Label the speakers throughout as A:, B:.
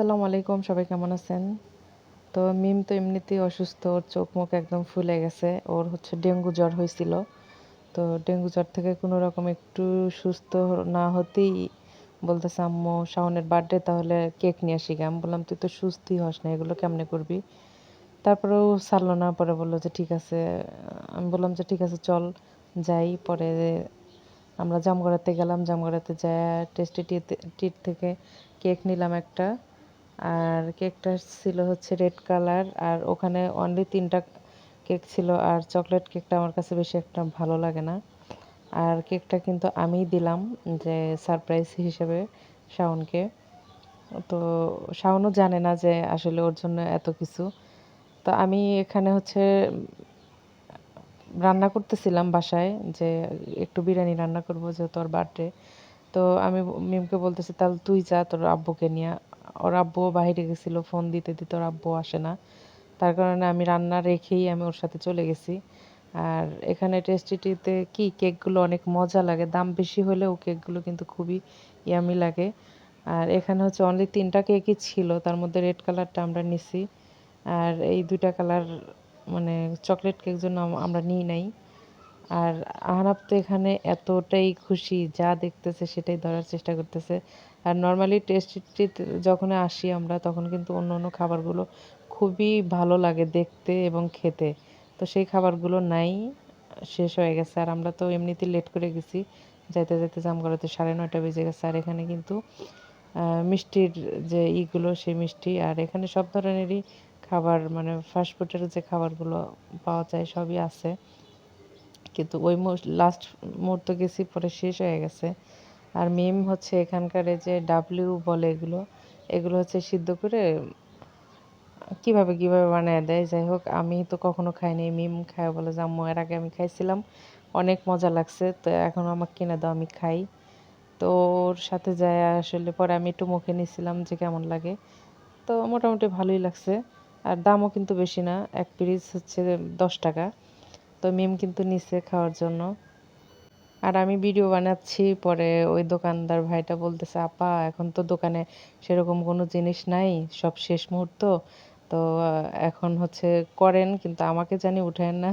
A: আসসালামু আলাইকুম, সবাই কেমন আছেন? তো মিম তো এমনিতেই অসুস্থ, ওর চোখ মুখ একদম ফুলে গেছে, ওর হচ্ছে ডেঙ্গু জ্বর হয়েছিল। তো ডেঙ্গু জ্বর থেকে কোনো রকম একটু সুস্থ না হতেই বলতেছে, আম্মু, শাওনের বার্থডে তাহলে কেক নিয়ে আসি গে। আমি বললাম, তুই তো সুস্থই হস না, এগুলো কেমনে করবি? তারপরেও ছাড়লো না, পরে বলল যে, ঠিক আছে। আমি বললাম যে, ঠিক আছে, চল যাই। পরে আমরা জামগড়াতে গেলাম, জামগড়াতে যায় টেস্টি টিট থেকে কেক নিলাম একটা। আর কেকটা ছিল হচ্ছে রেড কালার, আর ওখানে অনলি তিনটা কেক ছিল, আর চকলেট কেকটা আমার কাছে বেশি একটা ভালো লাগে না। আর কেকটা কিন্তু আমিই দিলাম যে সারপ্রাইজ হিসেবে শাওনকে। তো শাওনও জানে না যে আসলে ওর জন্য এত কিছু। তো আমি এখানে হচ্ছে রান্না করতেছিলাম বাসায় যে একটু বিরিয়ানি রান্না করব যেহেতু ওর বার্থডে তো আমি মিমকে বলতেছি, তাহলে তুই যা, তোর আব্বুকে নিয়ে ওর আব্বুও বাইরে গেছিল ফোন দিতে দিতে ওর আব্বু আসে না। তার কারণে আমি রান্না রেখেই আমি ওর সাথে চলে গেছি। আর এখানে টেস্টিটিতে কি কেকগুলো অনেক মজা লাগে, দাম বেশি হলেও কেকগুলো কিন্তু খুবই ইয়ামি লাগে। আর এখানে হচ্ছে অনলি তিনটা কেকই ছিল, তার মধ্যে রেড কালারটা আমরা নিছি। আর এই দুইটা কালার মানে চকলেট কেক জন্য আমরা নিই নাই। আর আহনাব তো এখানে এতটাই খুশি, যা দেখতেছে সেটাই ধরার চেষ্টা করতেছে। আর নর্মালি টেস্ট যখন আসি আমরা, তখন কিন্তু অন্য অন্য খাবারগুলো খুবই ভালো লাগে দেখতে এবং খেতে। তো সেই খাবারগুলো নাই, শেষ হয়ে গেছে। আর আমরা তো এমনিতে লেট করে গেছি। যাইতে যাইতে জামগড়াতে সাড়ে নয়টা বেজে গেছে। আর এখানে কিন্তু মিষ্টির যে ইগুলো, সেই মিষ্টি আর এখানে সব ধরনেরই খাবার মানে ফাস্টফুডের যে খাবারগুলো পাওয়া যায়, সবই আছে। কিন্তু ওই লাস্ট মুহূর্ত গেছি, পরে শেষ হয়ে গেছে। আর মিম হচ্ছে এখানকার যে ডাব্লিউ বলে এগুলো এগুলো হচ্ছে সিদ্ধ করে কীভাবে কীভাবে বানায় দেয়। যাই হোক, আমি তো কখনো খাইনি, মিম খায় বলে যে, আম্মু, এর আগে আমি খাইছিলাম, অনেক মজা লাগছে, তো এখন আমাকে কিনে দাও, আমি খাই। তো ওর সাথে যায় আসলে পরে আমি একটু মুখে নিছিলাম যে, কেমন লাগে? তো মোটামুটি ভালোই লাগছে, আর দামও কিন্তু বেশি না, এক পিস হচ্ছে দশ টাকা। তো মিম কিন্তু নিচে খাওয়ার জন্য। আর আমি ভিডিও বানাচ্ছি, পরে ওই দোকানদার ভাইটা বলতেছে, আপা, এখন তো দোকানে সেরকম কোনো জিনিস নাই, সব শেষ মুহূর্ত। তো এখন হচ্ছে করেন, কিন্তু আমাকে জানি উঠেন না।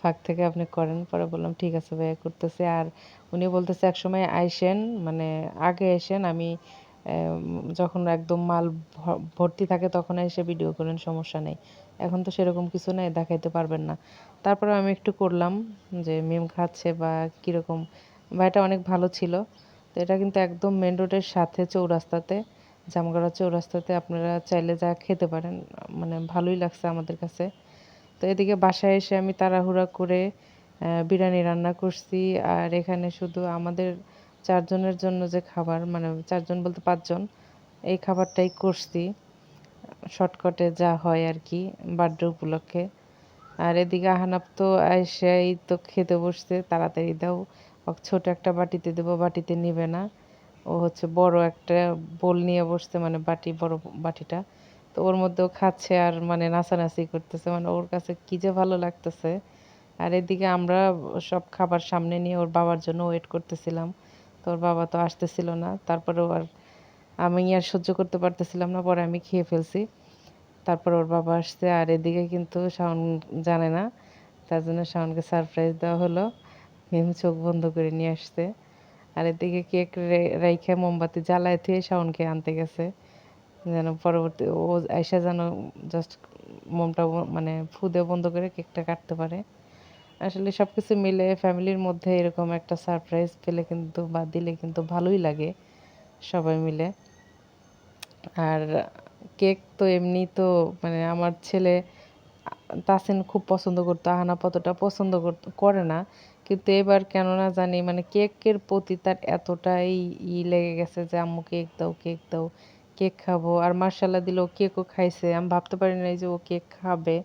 A: ফাঁক থেকে আপনি করেন। পরে বললাম, ঠিক আছে ভাইয়া, করতেছে। আর উনি বলতেছে, একসময় আইসেন মানে আগে এসেন, আমি যখন একদম মাল ভর্তি থাকে তখন এসে ভিডিও করেন, সমস্যা নেই। এখন তো সেরকম কিছু নেই, দেখাইতে পারবেন না। তারপরে আমি একটু করলাম যে মিম খাচ্ছে বা কীরকম। ভাইটা অনেক ভালো ছিল। তো এটা কিন্তু একদম মেন রোডের সাথে চৌরাস্তাতে, জামগড়া চৌরাস্তাতে আপনারা চাইলে যা খেতে পারেন। মানে ভালোই লাগছে আমাদের কাছে। তো এদিকে বাসায় এসে আমি তাড়াহুড়া করে বিরিয়ানি রান্না করছি। আর এখানে শুধু আমাদের চারজনের জন্য যে খাবার মানে চারজন বলতে পাঁচজন, এই খাবারটাই করছি। শর্টকাটে যা হয় আর কি, বার্থডে উপলক্ষে। আর এদিকে আহানাপ তো এসেই তো খেতে বসছে, তাড়াতাড়ি দাও ছোট একটা বাটিতে দেবো, বাটিতে নিবে না। ও হচ্ছে বড় একটা বোল নিয়ে বসছে মানে বাটি, বড় বাটিটা। তো ওর মধ্যেও খাচ্ছে আর মানে নাচানাচি করতেছে মানে ওর কাছে কী যে ভালো লাগতেছে। আর এদিকে আমরা সব খাবার সামনে নিয়ে ওর বাবার জন্য ওয়েট করতেছিলাম। তো ওর বাবা তো আসতেছিল না, তারপরেও আর আমি আর সহ্য করতে পারতেছিলাম না, পরে আমি খেয়ে ফেলছি। তারপর ওর বাবা আসছে, আর এদিকে কিন্তু শাওন জানে না, তার জন্য শাওনকে সারপ্রাইজ দেওয়া হলো মিম চোখ বন্ধ করে নিয়ে আসছে। আর এদিকে কেক রাইখে মোমবাতি জ্বালায় থুয়ে শাওনকে আনতে গেছে। যেন পরবর্তী, ও আইসা যেন জাস্ট মোমটা মানে ফুদে বন্ধ করে কেকটা কাটতে পারে। আসলে সব কিছু মিলে ফ্যামিলির মধ্যে এরকম একটা সারপ্রাইজ পেলে কিন্তু বা দিলে কিন্তু ভালোই লাগে সবাই মিলে। আর কেক তো এমনি তো মানে আমার ছেলে, তাসিন খুব পছন্দ করতো, আহানা পতটা পছন্দ করে না। কিন্তু এবার কেন না জানি মানে কেকের প্রতি তার এতটাই ই লেগে গেছে যে, আম্মু, কেক দাও কেক দাও, কেক খাব। আর মার্শাল্লাহ দিল ও কেকও খাইছে। আমি ভাবতে পারি নাই যে ও কেক খাবে।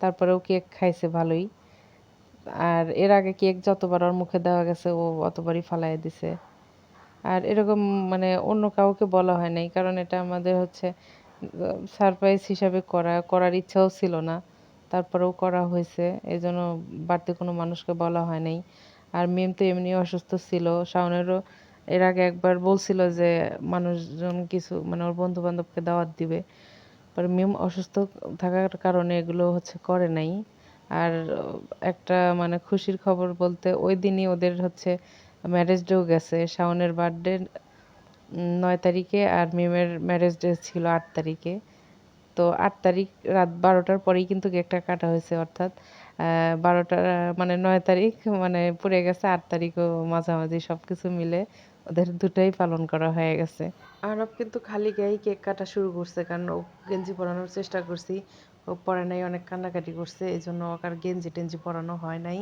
A: তারপরেও কেক খাইছে ভালোই। আর এর আগে কেক যতবার ওর মুখে দেওয়া গেছে, ও অতবারই ফালাই দিছে। আর এরকম মানে অন্য কাউকে বলা হয় নাই, কারণ এটা আমাদের হচ্ছে, সারপ্রাইজ হিসাবে করা, করার ইচ্ছাও ছিল না। তারপরেও করা হয়েছে এই জন্য বাড়তি কোনো মানুষকে বলা হয় নাই। আর মেম তো এমনি অসুস্থ ছিল। শাওনেরও এর আগে একবার বলছিল যে, মানুষজন কিছু মানে ওর বন্ধু বান্ধবকে দাওয়াত দিবে। পরে মিম অসুস্থ থাকার কারণে এগুলো হচ্ছে করে নাই। আর একটা মানে খুশির খবর বলতে ওই দিনই ওদের হচ্ছে ম্যারেজ ডেও গেছে। শাওনের বার্থডে নয় তারিখে আর মিমের ম্যারেজ ডে ছিল আট তারিখে। তো আট তারিখ রাত বারোটার পরেই কিন্তু কেকটা কাটা হয়েছে অর্থাৎ বারোটা মানে নয় তারিখ মানে পড়ে গেছে, আট তারিখও মাঝামাঝি সব কিছু মিলে ওদের দুটাই পালন করা হয়ে গেছে। আরব কিন্তু খালি গায়েই কেক কাটা শুরু করছে, কারণ ও গেঞ্জি পরানোর চেষ্টা করছি। পরে নাই, অনেক কান্নাকাটি করছে এই জন্য ওকে আর গেঞ্জি টেঞ্জি পরানো হয় নাই।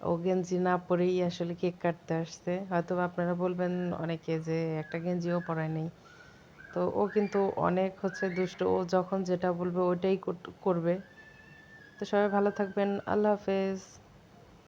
A: ও গেঞ্জি না পরেই আসলে কেক কাটতে আসছে। হয়তো আপনারা বলবেন অনেকে যে একটা গেঞ্জিও পরায় নাই। তো ও কিন্তু অনেক হচ্ছে দুষ্ট, ও যখন যেটা বলবে ওইটাই করবে। তো সবাই ভালো থাকবেন, আল্লাহ হাফেজ।